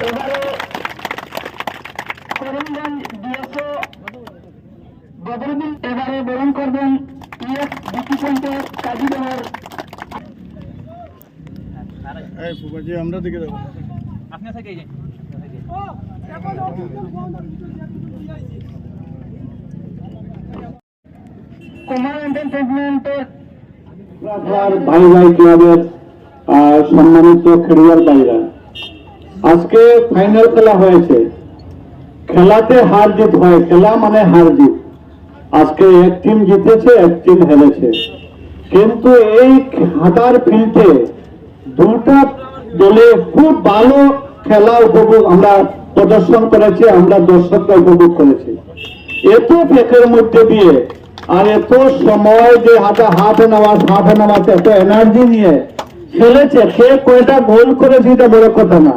এবারে করিমগঞ্জ ডিএসও বদরুদ্দিন এবারে বরণ করবেন ইএস ডিসি সেন্টার কাজীবাজার এই ফুবাজি আমরা দিকে যাব আপনি থেকে যাই ও এখন কুমার এন্টারটেইনমেন্টের ভাই ভাই ক্লাবের সম্মানিত খেলোয়াড় ভাইরা আজকে ফাইনাল খেলা হয়েছে। খেলাতে হার জিত হয়, খেলা মানে হার জিত আজকে এক টিম জিতেছে, এক টিম হেরেছে। কিন্তু এই হাঁটার ফিল্ডে দুটা দলে খুব ভালো খেলা উপভোগ আমরা প্রদর্শন করেছি, আমরা দর্শকরা উপভোগ করেছি। এত ফেকের মধ্যে দিয়ে আর এত সময় যে হাতে হাফ হাফ এন আওয়ার্স এত এনার্জি নিয়ে খেলেছে, সে কয়টা গোল করেছে এটা বড় কথা না।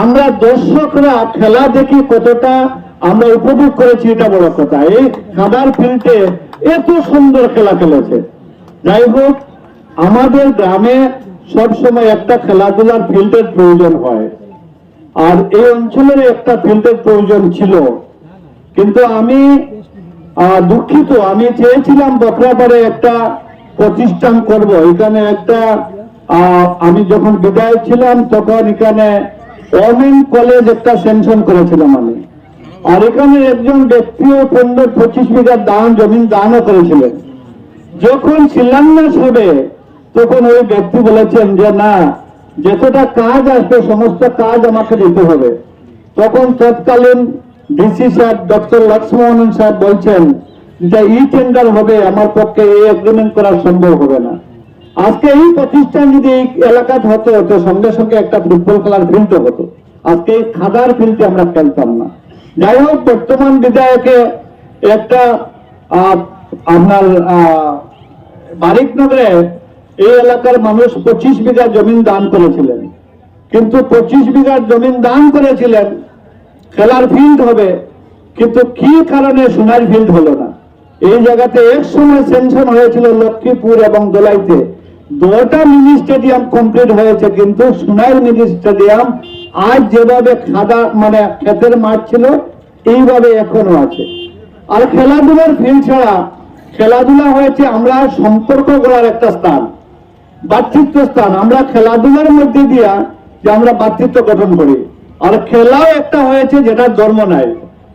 আমরা দর্শকরা খেলা দেখি কতটা আমরা উপভোগ করেছি এটা বড় কথা। এই খাবার ফিল্ডে এত সুন্দর খেলা খেলেছে। যাই হোক, আমাদের গ্রামে সবসময় একটা খেলাধুলার ফিল্ডের প্রয়োজন হয়। আর এই অঞ্চলের একটা ফিল্ডের প্রয়োজন ছিল। কিন্তু আমি দুঃখিত, আমি চেয়েছিলাম বকরাপাড়ে একটা প্রতিষ্ঠান করব। এখানে একটা আমি যখন বিদায় ছিলাম, তখন এখানে ওমেন কলেজ একটা সেনশন করেছিলাম আমি। আর এখানে একজন ব্যক্তিও পনেরো পঁচিশ বিঘা দান জমিন দানও করেছিলেন। যখন শিলান্যাস হবে, তখন ওই ব্যক্তি বলেছেন যে, না, যতটা কাজ আসবে, সমস্ত কাজ আমাকে দিতে হবে। তখন তৎকালীন ডিসি সাহেব, ডক্টর লক্ষ্মণ সাহেব বলছেন যে, ই টেন্ডার হবে, আমার পক্ষে এই এগ্রিমেন্ট করা সম্ভব হবে না। আজকে এই প্রতিষ্ঠান যদি এই এলাকাতে হতো তো সঙ্গে সঙ্গে একটা ফুটবল খেলার ফিল্ড হতো। আজকে এই খাদার ফিল্ডে আমরা খেলতাম না। যাই হোক, বর্তমান বিধায়কে একটা আপনার বারিকনগরে এই এলাকার মানুষ পঁচিশ বিঘা জমিন দান করেছিলেন। কিন্তু পঁচিশ বিঘা জমিন দান করেছিলেন, খেলার ফিল্ড হবে, কিন্তু কি কারণে সোনার ফিল্ড হলো না? এই জায়গাতে এক সময় সেনশন হয়েছিল লক্ষ্মীপুর এবং দোলাইতে। দুটা মিনি স্টেডিয়াম কমপ্লিট হয়েছে কিন্তু সোনাইল মিনি স্টেডিয়াম আজ যেভাবে খাদা মানে ক্ষেতের মাঠ ছিল, এইভাবে এখনও আছে। আর খেলাধুলার ফিল্ড ছাড়া খেলাধুলা হয়েছে আমরা সম্পর্ক করার একটা স্থান, বাতৃত্ব স্থান। আমরা খেলাধুলার মধ্যে দিয়া যে আমরা বাতৃত্ব গঠন করি। আর খেলাও একটা হয়েছে যেটার ধর্ম নাই।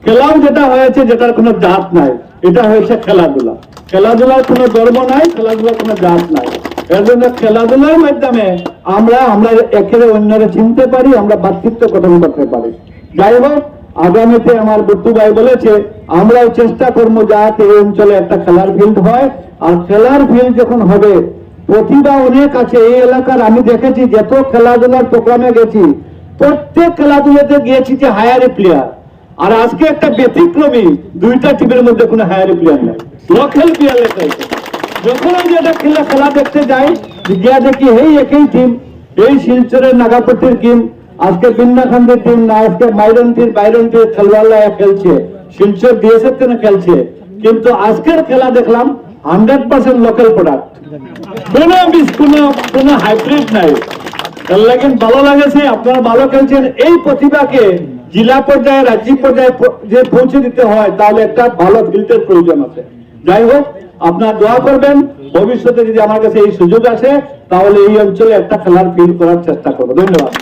খেলাও যেটা হয়েছে যেটার কোনো জাত নাই। এটা হয়েছে খেলাধুলা। খেলাধুলার কোনো ধর্ম নাই, খেলাধুলার কোনো জাত নাই। জন্য খেলাধুলার মাধ্যমে আমরা আমরা একের অন্যরে চিনতে পারি, আমরা বাতৃত্ব গঠন করতে পারি। যাই হোক, আগামীতে আমার বুদ্ধু ভাই বলেছে, আমরাও চেষ্টা করব যাতে এই অঞ্চলে একটা খেলার ফিল্ড হয়। আর খেলার ফিল্ড যখন হবে, প্রতিভা অনেক আছে। এই এলাকার আমি দেখেছি, যত খেলাধুলার প্রোগ্রামে গেছি, প্রত্যেক খেলাধুলাতে গিয়েছি যে হায়ারি প্লেয়ার আর আজকে একটা ব্যতিক্রমী দুইটা টিমের মধ্যে কোনো হায়ারি প্লেয়ার নাই। লোকাল প্লেয়ার লেখা। যখন আমি একটা খেলা খেলা দেখতে যাই, গিয়া দেখি এই একই টিম এই শিলচরের নাগাপট্টির টিম আজকে বিন্নাখান্দির টিম না, আজকে মাইরন্তির বাইরন্তির খেলোয়াড়রা খেলছে। শিলচর বিএসএফ থেকে খেলছে। কিন্তু আজকের খেলা দেখলাম হান্ড্রেড পার্সেন্ট লোকাল প্রোডাক্ট কোনো মিস কোনো কোনো হাইব্রিড নাই। লাগেন ভালো লাগেছে, আপনারা ভালো খেলছেন। এই প্রতিভাকে জেলা পর্যায়ে, রাজ্যিক পর্যায়ে যে পৌঁছে দিতে হয়, তাহলে একটা ভালো ফিল্ডের প্রয়োজন আছে। যাই হোক, আপনার দোয়া করবেন। ভবিষ্যতে যদি আমার কাছে এই সুযোগ আসে, তাহলে এই অঞ্চলে একটা খেলার ফিল করার চেষ্টা করব। ধন্যবাদ।